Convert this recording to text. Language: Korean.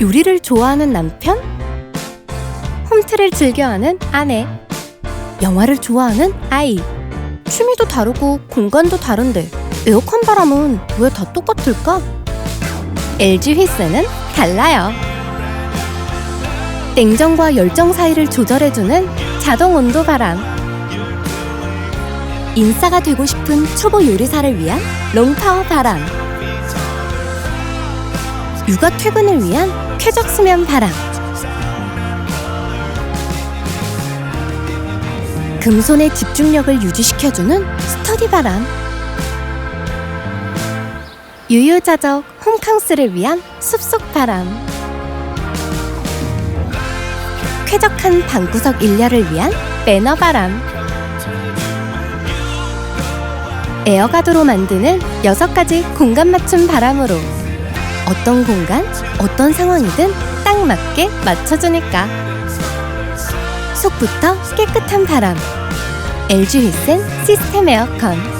요리를 좋아하는 남편? 홈트를 즐겨하는 아내? 영화를 좋아하는 아이? 취미도 다르고 공간도 다른데 에어컨 바람은 왜 다 똑같을까? LG 휘스는 달라요. 냉정과 열정 사이를 조절해주는 자동 온도 바람. 인싸가 되고 싶은 초보 요리사를 위한 롱파워 바람. 육아 퇴근을 위한 쾌적 수면 바람. 금손의 집중력을 유지시켜주는 스터디 바람. 유유자적 홈캉스를 위한 숲속 바람. 쾌적한 방구석 일렬을 위한 매너 바람. 에어가드로 만드는 여섯 가지 공간 맞춤 바람으로 어떤 공간, 어떤 상황이든 딱 맞게 맞춰주니까. 속부터 깨끗한 바람. LG 휘센 시스템 에어컨.